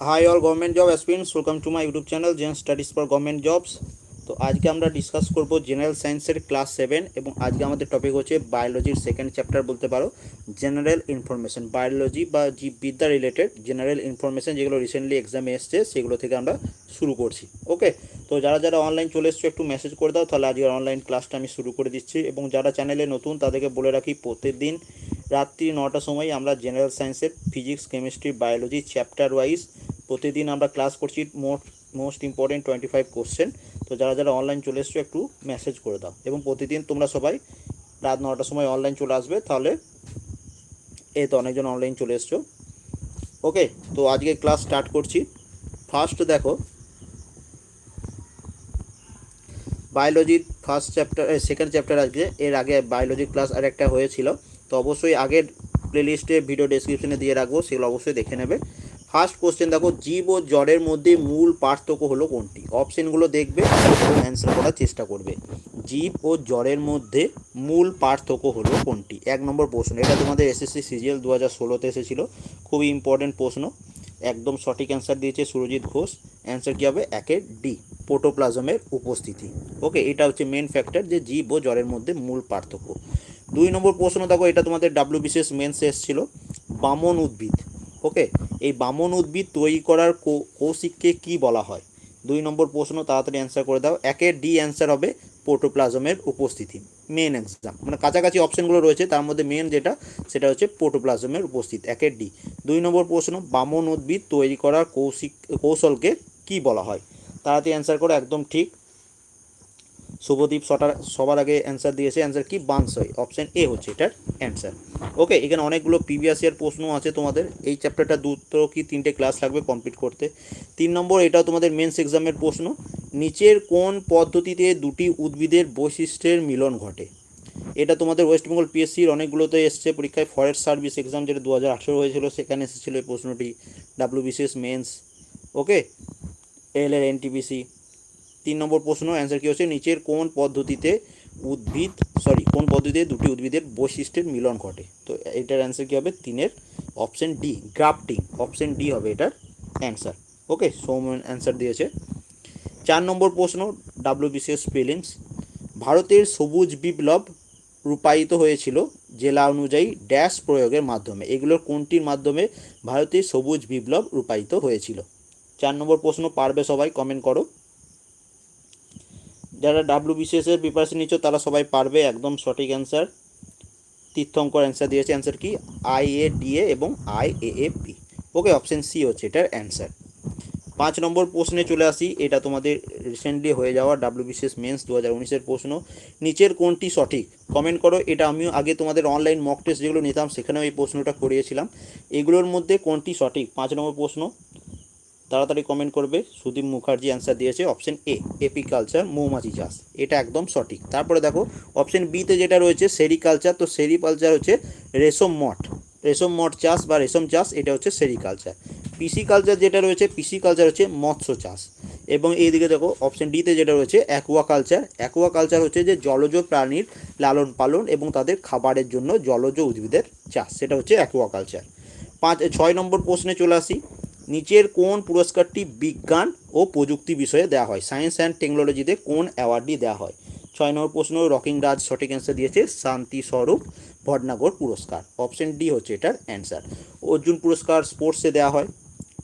Hi all government job aspirants welcome to my YouTube channel gen studies for government jobs তো আজকে আমরা discuss করব general সায়েন্সের class seven এবং আজকে আমাদের টপিক হচ্ছে বায়োলজির সেকেন্ড চ্যাপ্টার বলতে পারো। জেনারেল ইনফরমেশন বায়োলজি বা জীববিদ্যা রিলেটেড জেনারেল ইনফরমেশন যেগুলো রিসেন্টলি এক্সামে এসছে, সেগুলো থেকে আমরা শুরু করছি। ওকে তো যারা যারা অনলাইন চলে এসছো, একটু মেসেজ করে দাও, তাহলে আজকের অনলাইন ক্লাসটা আমি শুরু করে দিচ্ছি এবং যারা চ্যানেলে নতুন, তাদেরকে বলে রাখি প্রত্যেকদিন রাত্রি নটার সময় আমরা জেনারেল সায়েন্সের physics chemistry biology chapter wise প্রতিদিন আমরা ক্লাস করছি most most important twenty five question তো যারা যারা অনলাইন চলে এসছো, একটু মেসেজ করে দাও। এবং প্রতিদিন তোমরা সবাই রাত নটার সময় অনলাইন চলে আসবে। তাহলে এই তো অনেকজন অনলাইন চলে এসছো। ওকে তো আজকে ক্লাস স্টার্ট করছি। ফার্স্ট দেখো বায়োলজির ফার্স্ট চ্যাপ্টার সেকেন্ড চ্যাপ্টার আজকে। এর আগে বায়োলজি ক্লাস আর একটা হয়েছিল। তো অবশ্যই আগের প্লেলিস্টে ভিডিও ডেসক্রিপশনে দিয়ে রাখব, সেগুলো অবশ্যই দেখে নেবে। ফার্স্ট কোশ্চেন দেখো, জীব ও জ্বরের মধ্যে মূল পার্থক্য হলো কোনটি? অপশনগুলো দেখবে অ্যান্সার করার চেষ্টা করবে। জীব ও জ্বরের মধ্যে মূল পার্থক্য হলো কোনটি? এক নম্বর প্রশ্ন, এটা তোমাদের এসএসসি সিজিএল দু হাজার ষোলোতে এসেছিল। খুবই ইম্পর্টেন্ট প্রশ্ন। একদম সঠিক অ্যান্সার দিয়েছে সুরজিৎ ঘোষ। অ্যান্সার কী হবে? একের ডি পোটোপ্লাজমের উপস্থিতি। ওকে এটা হচ্ছে মেন ফ্যাক্টর যে জীব ও জ্বরের মধ্যে মূল পার্থক্য। দুই নম্বর প্রশ্ন, দেখো, এটা তোমাদের ডাব্লিউ বিশেষ মেন্স এসেছিল। বামন উদ্ভিদ। ওকে এই বামন উদ্ভিদ তৈরি করার কৌশিককে কি বলা হয়? দুই নম্বর প্রশ্ন তাড়াতাড়ি অ্যান্সার করে দাও। একের ডি অ্যান্সার হবে পোটোপ্লাজমের উপস্থিতি মেন এক্সাম মানে কাছাকাছি অপশনগুলো রয়েছে, তার মধ্যে মেন যেটা, সেটা হচ্ছে পোটোপ্লাজমের উপস্থিত, একের ডি দুই নম্বর প্রশ্ন, বামন উদ্ভিদ তৈরি করার কৌশিক, কৌশলকে কি বলা হয়? তাড়াতাড়ি অ্যান্সার করে, একদম ঠিক। শুভদীপ সটার সবার আগে অ্যান্সার দিয়েছে। অ্যান্সার কি? বানসই অপশন এ হচ্ছে এটার অ্যান্সার ওকে এখানে অনেকগুলো প্রিভিয়াস ইয়ার প্রশ্ন আছে তোমাদের। এই চ্যাপ্টারটা দুটো কি তিনটে ক্লাস লাগবে কমপ্লিট করতে। তিন নম্বর, এটাও তোমাদের মেন্স এক্সামের প্রশ্ন। নিচের কোন পদ্ধতিতে দুটি উদ্ভিদের বৈশিষ্ট্যের মিলন ঘটে? এটা তোমাদের ওয়েস্ট বেঙ্গল পিএসসির অনেকগুলোতে এসছে। পরীক্ষায় ফরেস্ট সার্ভিস এক্সাম যেটা দু হাজার আঠেরো হয়েছিল, সেখানে এসেছিল এই প্রশ্নটি। ডাব্লিউ বিসিএস মেন্স ওকে এল এর এনটিপিসি তিন নম্বর প্রশ্ন অ্যান্সার কী হচ্ছে? নিচের কোন পদ্ধতিতে উদ্ভিদ সরি কোন পদ্ধতিতে দুটি উদ্ভিদের বৈশিষ্ট্যের মিলন ঘটে? তো এটার অ্যান্সার কী হবে? তিনের option D grafting option D হবে এটার অ্যান্সার ওকে সৌমেন অ্যান্সার দিয়েছে। চার নম্বর প্রশ্ন ডাব্লিউবিসিএস প্রিলিমস ভারতের সবুজ বিপ্লব রূপায়িত হয়েছিল জেলা অনুযায়ী ড্যাশ প্রয়োগের মাধ্যমে। এগুলোর কোনটির মাধ্যমে ভারতের সবুজ বিপ্লব রূপায়িত হয়েছিল? চার নম্বর প্রশ্ন, পারবে সবাই? কমেন্ট করো। যারা ডাব্লিউ বিসিএস এর প্রিপারেশন নিচ্ছ, তারা সবাই পারবে একদম সঠিক অ্যান্সার তীর্থঙ্কর অ্যান্সার দিয়েছে। অ্যান্সার কি? আই এ ডি এ এবং I A A P okay option C হচ্ছে এটার অ্যান্সার পাঁচ নম্বর প্রশ্নে চলে আসি। এটা তোমাদের রিসেন্টলি হয়ে যাওয়া ডাব্লিউ বিসিএস মেন্স দু হাজার উনিশের প্রশ্ন। নিচের কোনটি সঠিক? কমেন্ট করো। এটা আমিও আগে তোমাদের অনলাইন মক টেস্ট যেগুলো নিতাম, সেখানেও এই প্রশ্নটা করিয়েছিলাম। এগুলোর মধ্যে কোনটি সঠিক? পাঁচ নম্বর প্রশ্ন। তাড়াতাড়ি কমেন্ট করবে। সুদীপ মুখার্জি অ্যান্সার দিয়েছে অপশন এ এপিকালচার মৌমাছি চাষ। এটা একদম সঠিক। তারপরে দেখো অপশন বিতে যেটা রয়েছে সেরিকালচার তো সেরিকালচার হচ্ছে রেশম মঠ। রেশম মঠ চাষ বা রেশম চাষ, এটা হচ্ছে সেরিকালচার পিসি কালচার যেটা রয়েছে পিসি কালচার হচ্ছে মৎস্য চাষ। এবং এইদিকে দেখো অপশন ডিতে যেটা রয়েছে অ্যাকোয়া কালচার অ্যাকোয়া কালচার হচ্ছে যে জলজ প্রাণীর লালন পালন এবং তাদের খাবারের জন্য জলজ উদ্ভিদের চাষ। সেটা হচ্ছে অ্যাকোয়া কালচার পাঁচ, ছয় নম্বর প্রশ্নে চলে আসি। নিচের কোন পুরস্কারটি বিজ্ঞান ও প্রযুক্তি বিষয়ে দেওয়া হয়? সায়েন্স অ্যান্ড টেকনোলজিতে কোন অ্যাওয়ার্ডটি দেওয়া হয়? ছয় নম্বর প্রশ্ন, রকিং রাজ সঠিক অ্যান্সার দিয়েছে শান্তি স্বরূপ ভটনাগর পুরস্কার। অপশন ডি হচ্ছে এটার অ্যান্সার অর্জুন পুরস্কার স্পোর্টসে দেওয়া হয়।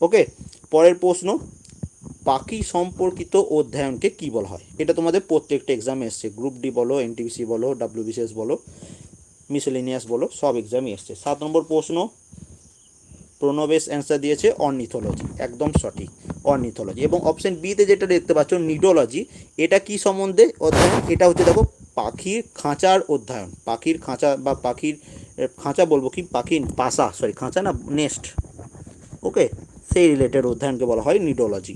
ওকে পরের প্রশ্ন, পাখি সম্পর্কিত অধ্যয়নকে কি বলা হয়? এটা তোমাদের প্রত্যেকটা এক্সামে এসছে। গ্রুপ ডি বলো এনটিপিসি বলো ডাব্লিউবিসিএস বলো মিসেলিনিয়াস বলো, সব এক্সামে এসছে। সাত নম্বর প্রশ্ন প্রণবেশ অ্যান্সার দিয়েছে অর্নিথোলজি একদম সঠিক অর্নিথোলজি এবং অপশন বিতে যেটা দেখতে পাচ্ছ নিডোলজি এটা কি সম্বন্ধে? অধ্যয়ন, এটা হচ্ছে দেখো পাখির খাঁচার অধ্যয়ন, পাখির খাঁচা বা পাখির খাঁচা বলব কি? পাখির বাসা সরি খাঁচা না নেস্ট ওকে সেই রিলেটেড অধ্যয়নকে বলা হয় নিডোলজি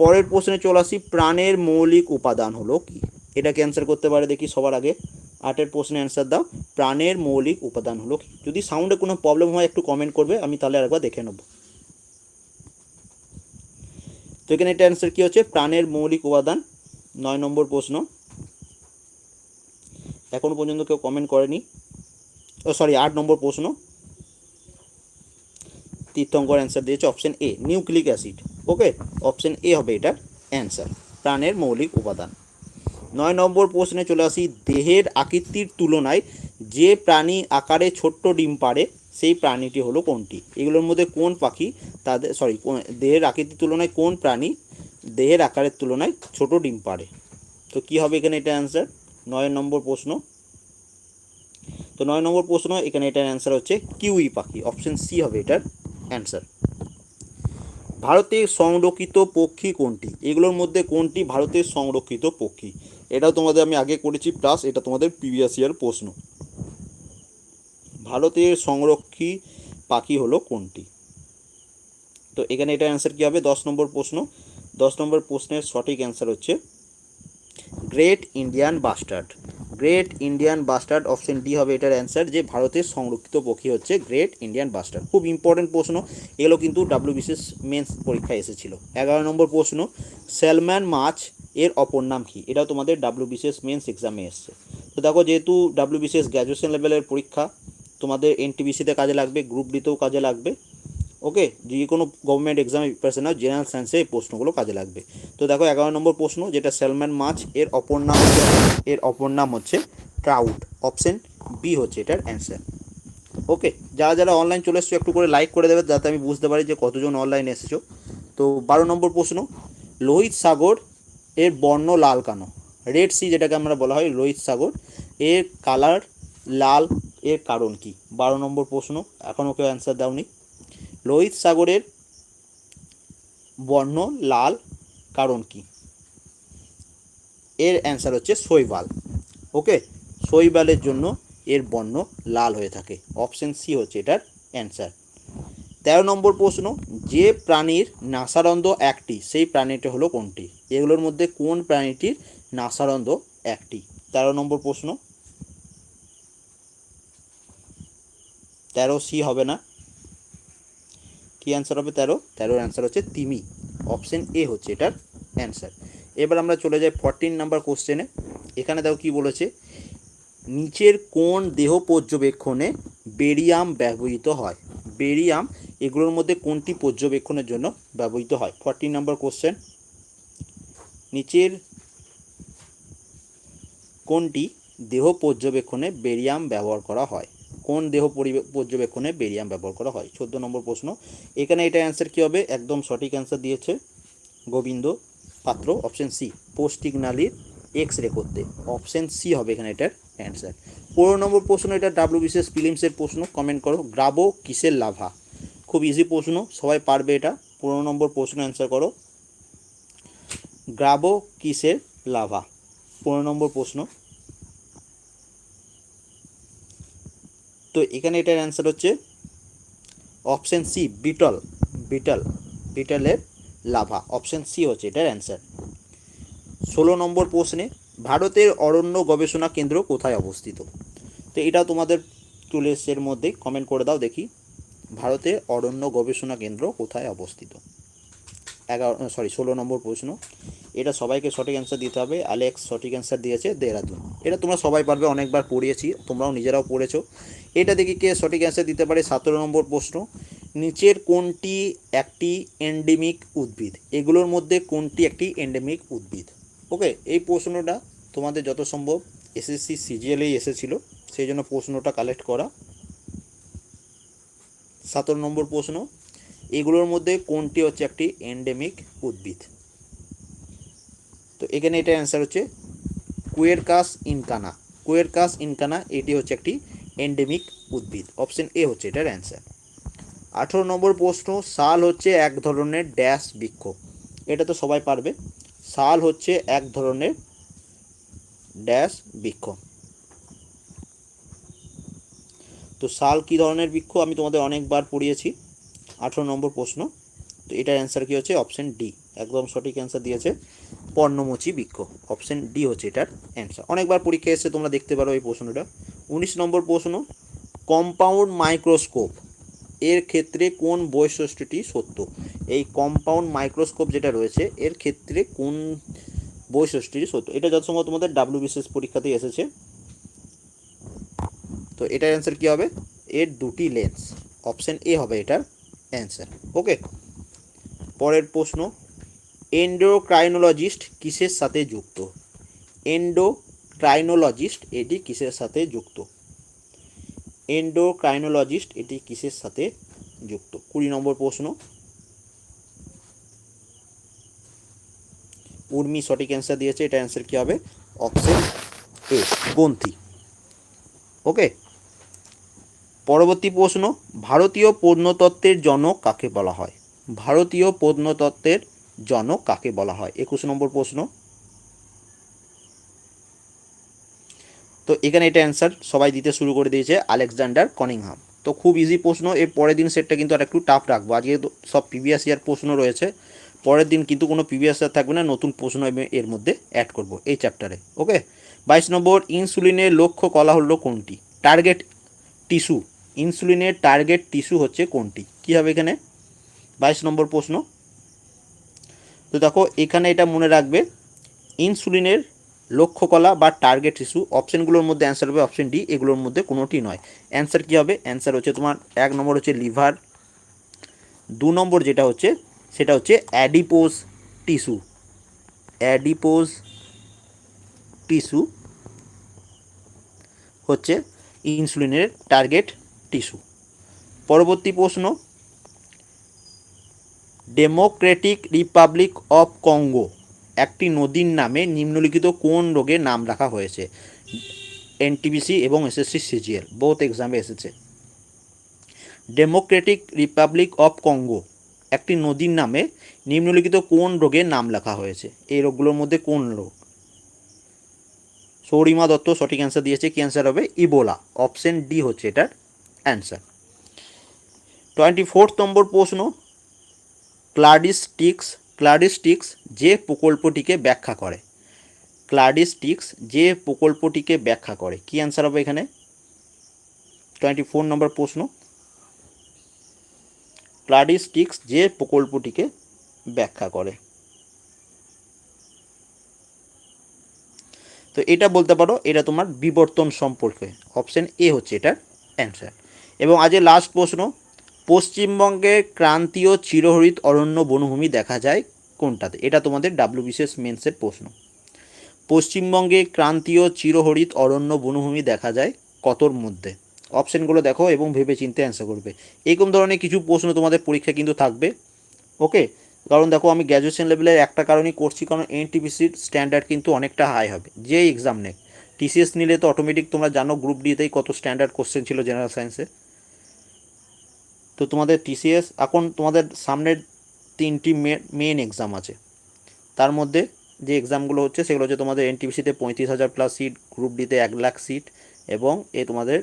পরের প্রশ্নে চলে আসি, প্রাণের মৌলিক উপাদান হলো কি? এটা ক্যান্সার করতে পারে দেখি সবার আগে? আটের প্রশ্নে অ্যান্সার দাও। প্রাণের মৌলিক উপাদান হলো যদি সাউন্ডে কোনো প্রবলেম হয়, একটু কমেন্ট করবে, আমি তাহলে আরেকবার দেখে নেব। তো এখানে এটা অ্যান্সার কী হচ্ছে? প্রাণের মৌলিক উপাদান। নয় নম্বর প্রশ্ন। এখনও পর্যন্ত কেউ কমেন্ট করেনি। ও সরি আট নম্বর প্রশ্ন। তীর্থঙ্কর অ্যান্সার দিয়েছে option A nucleic acid okay option A হবে এটার অ্যান্সার প্রাণের মৌলিক উপাদান। নয় নম্বর প্রশ্নে চলে আসি। দেহের আকৃতির তুলনায় যে প্রাণী আকারে ছোট্ট ডিম পারে সেই প্রাণীটি হলো কোনটি? এগুলোর মধ্যে কোন পাখি তাদের সরি দেহের আকৃতির তুলনায় কোন প্রাণী দেহের আকারের তুলনায় ছোট ডিম পারে তো কি হবে এখানে এটা অ্যান্সার নয় নম্বর প্রশ্ন। তো নয় নম্বর প্রশ্ন, এখানে এটার অ্যান্সার হচ্ছে কিউই পাখি। অপশন সি হবে এটার অ্যান্সার ভারতের সংরক্ষিত পক্ষী কোনটি? এগুলোর মধ্যে কোনটি ভারতের সংরক্ষিত পক্ষী? এটাও তোমাদের আমি আগে করেছি প্লাস এটা তোমাদের প্রিভিয়াস ইয়ার প্রশ্ন। ভারতের সংরক্ষী পাখি হলো কোনটি? তো এখানে এটার অ্যান্সার কী হবে? দশ নম্বর প্রশ্ন। দশ নম্বর প্রশ্নের সঠিক অ্যান্সার হচ্ছে great Indian bustard great Indian bustard option D হবে এটার অ্যান্সার যে ভারতের সংরক্ষিত পক্ষী হচ্ছে গ্রেট ইন্ডিয়ান বাস্টার্ড খুব ইম্পর্টেন্ট প্রশ্ন, এগুলো কিন্তু ডাব্লিউবিসিএস মেন্স পরীক্ষায় এসেছিল। এগারো নম্বর প্রশ্ন স্যালম্যান মাছ এর অপর নাম কি? এটাও তোমাদের ডাব্লিউবিসিএস মেন্স এক্সামে এসছে। তো দেখো, যেহেতু ডাব্লিউবিসিএস গ্র্যাজুয়েশন লেভেলের পরীক্ষা, তোমাদের এনটিবিসিতে কাজে লাগবে গ্রুপ ডিতেও কাজে লাগবে। ওকে যে কোনো গভর্নমেন্ট এক্সামে প্রিপারেশন নাও জেনারেল সায়েন্সে এই প্রশ্নগুলো কাজে লাগবে। তো দেখো, এগারো নম্বর প্রশ্ন, যেটা স্যালম্যান মাছ, এর অপর নাম এর অপর নাম হচ্ছে ট্রাউট অপশন বি হচ্ছে এটার অ্যান্সার ওকে যারা যারা অনলাইন চলে এসছো, একটু করে লাইক করে দেবে, যাতে আমি বুঝতে পারি যে কতজন অনলাইনে এসেছ। তো বারো নম্বর প্রশ্ন, লোহিত সাগর এর বর্ণ লাল কানো? রেড সি যেটাকে আমরা বলা হয়, লোহিত সাগর, এর কালার লাল, এর কারণ কি? বারো নম্বর প্রশ্ন এখনও কেউ অ্যান্সার দাওনি। লোহিত সাগরের বর্ণ লাল কারণ কি? এর অ্যান্সার হচ্ছে শৈবাল। ওকে শৈবালের জন্য এর বর্ণ লাল হয়ে থাকে। অপশন সি হচ্ছে এটার অ্যান্সার। তেরো নম্বর প্রশ্ন, যে প্রাণীর নাসারন্ধ্র একটি, সেই প্রাণীটি হলো কোনটি? এগুলোর মধ্যে কোন প্রাণীটির নাসারন্ধ্র একটি? তেরো নম্বর প্রশ্ন। তেরো সি হবে না। কি অ্যান্সার হবে? তেরো। তেরোর অ্যান্সার হচ্ছে তিমি। অপশন এ হচ্ছে এটার অ্যান্সার এবার আমরা চলে যাই ফরটিন নাম্বার কোশ্চেনে এখানে দেখো কি বলেছে? নিচের কোন দেহ পর্যবেক্ষণে বেরিয়াম ব্যবহৃত হয়? বেরিয়াম এগুলোর মধ্যে কোনটি পর্যবেক্ষণের জন্য ব্যবহৃত হয়? ফরটিন নাম্বার কোশ্চেন নিচের কোনটি দেহ পর্যবেক্ষণে বেরিয়াম ব্যবহার করা হয়? কোন দেহ পর্যবেক্ষণে বেরিয়াম ব্যবহার করা হয়? চোদ্দ নম্বর প্রশ্ন, এখানে এটা অ্যান্সার কী হবে? একদম সঠিক অ্যান্সার দিয়েছে গোবিন্দ পাত্র অপশন সি পৌষ্টিক নালীর এক্স রে করতে। অপশন সি হবে এখানে এটার অ্যান্সার পনেরো নম্বর প্রশ্ন, এটা ডাব্লিউবিসিএস ফিলিমসের প্রশ্ন কমেন্ট করো। গ্রাবো কিসের লাভা? খুব ইজি প্রশ্ন, সবাই পারবে এটা। পনেরো নম্বর প্রশ্ন অ্যান্সার করো। গ্রাবো কিসের লাভা? পনেরো নম্বর প্রশ্ন তো এখানে এটার অ্যান্সার হচ্ছে অপশন সি বিটল বিটল বিটলের লাভা অপশন সি হচ্ছে এটার অ্যান্সার ষোলো নম্বর প্রশ্নে, ভারতের অরণ্য গবেষণা কেন্দ্র কোথায় অবস্থিত? তো এটা তোমাদের চলে মধ্যে কমেন্ট করে দাও দেখি, ভারতের অরণ্য গবেষণা কেন্দ্র কোথায় অবস্থিত? এগারো সরি ষোলো নম্বর প্রশ্ন, এটা সবাইকে সঠিক অ্যান্সার দিতে হবে অ্যালেক্স সঠিক অ্যান্সার দিয়েছে দেহরাদুন এটা তোমরা সবাই পারবে, অনেকবার পড়িয়েছি, তোমরাও নিজেরাও পড়েছো। এটা দেখি কে সঠিক অ্যান্সার দিতে পারে। সতেরো নম্বর প্রশ্ন, নিচের কোনটি একটি এন্ডেমিক উদ্ভিদ? এগুলোর মধ্যে কোনটি একটি এন্ডেমিক উদ্ভিদ? ওকে এই প্রশ্নটা তোমাদের যত সম্ভব এসএসসি সিজিএলেই এসেছিল, সেই জন্য প্রশ্নটা কালেক্ট করা। সতেরো নম্বর প্রশ্ন, এগুলোর মধ্যে কোনটি হচ্ছে একটি এন্ডেমিক উদ্ভিদ? তো এখানে এটা অ্যান্সার হচ্ছে কুয়েরকাস ইনকানা কুয়েরকাস ইনকানা এটি হচ্ছে একটি এন্ডেমিক উদ্ভিদ। অপশন এ হচ্ছে এটার অ্যান্সার আঠেরো নম্বর প্রশ্ন শাল হচ্ছে এক ধরনের ড্যাশ বৃক্ষ। এটা তো সবাই পারবে। শাল হচ্ছে এক ধরনের ড্যাশ বৃক্ষ। তো শাল কী ধরনের বৃক্ষ? আমি তোমাদের অনেকবার পড়িয়েছি। আঠেরো নম্বর প্রশ্ন। তো এটার অ্যান্সার কী হচ্ছে? অপশন ডি একদম সঠিক অ্যান্সার দিয়েছে পর্ণমোচী বৃক্ষ। অপশন ডি হচ্ছে এটার অ্যান্সার অনেকবার পরীক্ষা এসে তোমরা দেখতে পারো এই প্রশ্নটা। উনিশ নম্বর প্রশ্ন কম্পাউন্ড মাইক্রোস্কোপ এর ক্ষেত্রে কোন বৈশিষ্ট্যটি সত্য? এই কম্পাউন্ড মাইক্রোস্কোপ যেটা রয়েছে, এর ক্ষেত্রে কোন বৈশিষ্ট্যটি সত্য? এটা যত সম্ভব তোমাদের ডাব্লিউবিসিএস পরীক্ষাতেই এসেছে। তো এটার অ্যান্সার কী হবে? এর দুটি লেন্স অপশন এ হবে এটার অ্যান্সার ওকে পরের প্রশ্ন এন্ডোক্রাইনোলজিস্ট কিসের সাথে যুক্ত? এন্ডোক্রাইনোলজিস্ট এটি কিসের সাথে যুক্ত? এন্ডোক্রাইনোলজিস্ট এটি কিসের সাথে যুক্ত? কুড়ি নম্বর প্রশ্ন। উর্মি সঠিক অ্যান্সার দিয়েছে, এটা অ্যান্সার কী হবে? অপশন এ গ্রন্থি। ওকে পরবর্তী প্রশ্ন, ভারতীয় প্রত্নতত্ত্বের জনক কাকে বলা হয়? ভারতীয় প্রত্নতত্ত্বের জনক কাকে বলা হয়? একুশ নম্বর প্রশ্ন। তো এখানে এটা অ্যান্সার সবাই দিতে শুরু করে দিয়েছে, আলেকজান্ডার কনিংহাম। তো খুব ইজি প্রশ্ন, এর পরের দিন সেটটা কিন্তু আর একটু টাফ রাখব। আজকে সব প্রিভিয়াস ইয়ার প্রশ্ন রয়েছে, পরের দিন কিন্তু কোনো প্রিভিয়াস ইয়ার থাকবে না, নতুন প্রশ্ন আমি এর মধ্যে অ্যাড করব এই চ্যাপ্টারে ওকে বাইশ নম্বর ইনসুলিনের লক্ষ্য কলা হলো কোনটি? টার্গেট টিস্যু ইনসুলিনের টার্গেট টিস্যু হচ্ছে কোনটি? কী হবে এখানে? বাইশ নম্বর প্রশ্ন। তো দেখো, এখানে এটা মনে রাখবে ইনসুলিনের লক্ষ্যকলা বা টার্গেট টিস্যু অপশানগুলোর মধ্যে অ্যান্সার হবে অপশন ডি এগুলোর মধ্যে কোনোটি নয়। অ্যান্সার কী হবে? অ্যান্সার হচ্ছে তোমার এক নম্বর হচ্ছে লিভার দু নম্বর যেটা হচ্ছে, সেটা হচ্ছে অ্যাডিপোজ টিস্যু অ্যাডিপোজ টিস্যু হচ্ছে ইনসুলিনের টার্গেট টিস্যু পরবর্তী প্রশ্ন ডেমোক্রেটিক রিপাবলিক অফ কঙ্গো একটি নদীর নামে নিম্নলিখিত কোন রোগের নাম রাখা হয়েছে? এনটিবিসি এবং এসএসসি সিজিএল বোথ এক্সামে এসেছে। ডেমোক্রেটিক রিপাবলিক অফ কঙ্গো একটি নদীর নামে নিম্নলিখিত কোন রোগের নাম লেখা হয়েছে? এই রোগগুলোর মধ্যে কোন রোগ? সৌরিমা দত্ত সঠিক অ্যান্সার দিয়েছে, কি অ্যান্সার হবে? ইবোলা অপশন ডি হচ্ছে এটার অ্যান্সার টোয়েন্টি ফোর্থ নম্বর প্রশ্ন ক্লাডিস্টিক্স ক্লাডিস্টিক্স যে প্রকল্পটিকে ব্যাখ্যা করে। ক্লাডিস্টিক্স যে প্রকল্পটিকে ব্যাখ্যা করে। কি অ্যান্সার হবে এখানে? টোয়েন্টি ফোর নম্বর প্রশ্ন। ক্লাডিস্টিক্স যে প্রকল্পটিকে ব্যাখ্যা করে। তো এটা বলতে পারো, এটা তোমার বিবর্তন সম্পর্কে। অপশন এ হচ্ছে এটার অ্যান্সার এবং আজকে লাস্ট প্রশ্ন পশ্চিমবঙ্গে ক্রান্তীয় চিরহরিত অরণ্য বনভূমি দেখা যায় কোনটাতে? এটা তোমাদের ডাব্লিউ বিসিএস মেন্সের প্রশ্ন। পশ্চিমবঙ্গে ক্রান্তীয় চিরহরিত অরণ্য বনভূমি দেখা যায় কতর মধ্যে? অপশানগুলো দেখো এবং ভেবে চিন্তে অ্যান্সার করবে। এরকম ধরনের কিছু প্রশ্ন তোমাদের পরীক্ষা কিন্তু থাকবে। ওকে? কারণ দেখো, আমি গ্র্যাজুয়েশন লেভেলের একটা কারণেই করছি, কারণ এনটিপিসির স্ট্যান্ডার্ড কিন্তু অনেকটা হাই হবে। যে এক্সাম নেক। টিসিএস নিলে তো অটোমেটিক তোমরা জানো গ্রুপ ডিতেই কত স্ট্যান্ডার্ড কোশ্চেন ছিল জেনারেল সায়েন্সে তো তোমাদের টিসিএস এখন তোমাদের সামনের তিনটি মেন এক্সাম আছে। তার মধ্যে যে এক্সামগুলো হচ্ছে, সেগুলো হচ্ছে তোমাদের এনটিপিসিতে পঁয়ত্রিশ হাজার প্লাস সিট গ্রুপ ডিতে এক লাখ সিট এবং এ তোমাদের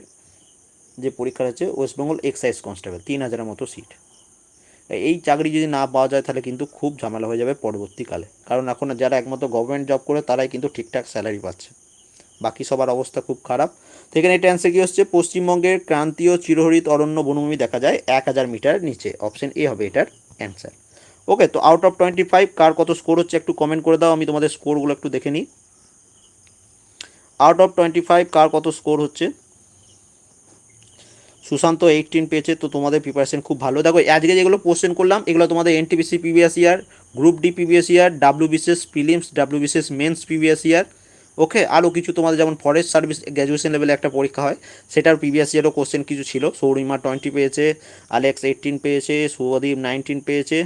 যে পরীক্ষা হচ্ছে ওয়েস্ট বেঙ্গল এক্সাইজ কনস্টেবল তিন হাজারের মতো সিট এই চাকরি যদি না পাওয়া যায়, তাহলে কিন্তু খুব ঝামেলা হয়ে যাবে পরবর্তীকালে। কারণ এখন যারা একমাত্র গভর্নমেন্ট জব করে, তারাই কিন্তু ঠিকঠাক স্যালারি পাচ্ছে। বাকি সবার অবস্থা খুব খারাপ। তো এখানে এটা অ্যান্সার কী হচ্ছে? পশ্চিমবঙ্গের ক্রান্তীয় চিরহরিত অরণ্য বনভূমি দেখা যায় এক হাজার মিটার নিচে। অপশন এ হবে এটার অ্যান্সার ওকে তো আউট অফ টোয়েন্টি ফাইভ কার কত স্কোর হচ্ছে একটু কমেন্ট করে দাও, আমি তোমাদের স্কোরগুলো একটু দেখে নিই। আউট অফ টোয়েন্টি ফাইভ কার কত স্কোর হচ্ছে? সুশান্ত এইটিন পেয়েছে, তো তোমাদের প্রিপারেশন খুব ভালো। দেখো, আজকে যেগুলো কোশ্চেন করলাম, এগুলো তোমাদের NTPC PVS year group D PVS year W BCS prelims W BCS mains PVS year okay আরও কিছু তোমাদের যেমন ফরেস্ট সার্ভিস গ্র্যাজুয়েশন লেভেলে একটা পরীক্ষা হয়, সেটার প্রিভিয়াস ইয়ারও কোশ্চেন কিছু ছিল। সৌরিমা টোয়েন্টি পেয়েছে আলেক্স এইটিন পেয়েছে, শুভদীপ নাইনটিন পেয়েছে।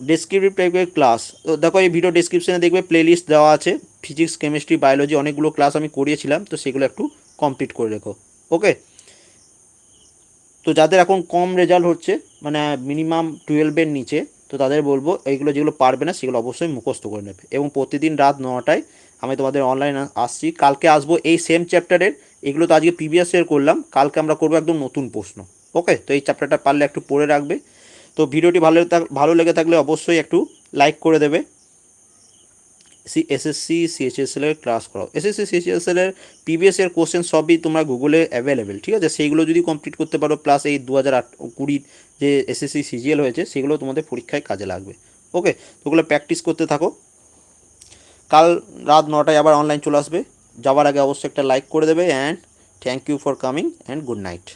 ডেসক্রিপটিভ টাইপের ক্লাস তো দেখো, এই ভিডিও ডিসক্রিপশনে দেখবে প্লেলিস্ট দেওয়া আছে ফিজিক্স কেমিস্ট্রি বায়োলজি অনেকগুলো ক্লাস আমি করিয়েছিলাম, তো সেগুলো একটু কমপ্লিট করে রেখো। ওকে তো যাদের এখন কম রেজাল্ট হচ্ছে মানে মিনিমাম টুয়েলভের নিচে, তো তাদের বলব, এইগুলো যেগুলো পারবে না, সেগুলো অবশ্যই মুখস্থ করে নেবে। এবং প্রতিদিন রাত নটায় আমি তোমাদের অনলাইন আসছি। কালকে আসব এই সেম চ্যাপ্টারের এগুলো তো আজকে প্রিভিয়াস ইয়ার করলাম। কালকে আমরা করব একদম নতুন প্রশ্ন। ওকে তো এই চ্যাপ্টারটা পারলে একটু পড়ে রাখবে। তো ভিডিওটি ভালো ভালো লেগে থাকলে অবশ্যই একটু লাইক করে দেবে। সি এসএসসি সিএইচএসএল এর ক্লাস করাও। এসএসসি সিএইচএসএল এর প্রিভিয়াস এর কোশ্চেন সবই তোমরা গুগলে অ্যাভেলেবেল ঠিক আছে? সেইগুলো যদি কমপ্লিট করতে পারো প্লাস এই দু হাজার আট কুড়ির যে এসএসসি সিজিএল হয়েছে, সেগুলো তোমাদের পরীক্ষায় কাজে লাগবে। ওকে তো ওগুলো প্র্যাকটিস করতে থাকো। কাল রাত নটায় আবার অনলাইন চলে আসবে। যাওয়ার আগে অবশ্যই একটা লাইক করে দেবে and thank you for coming and good night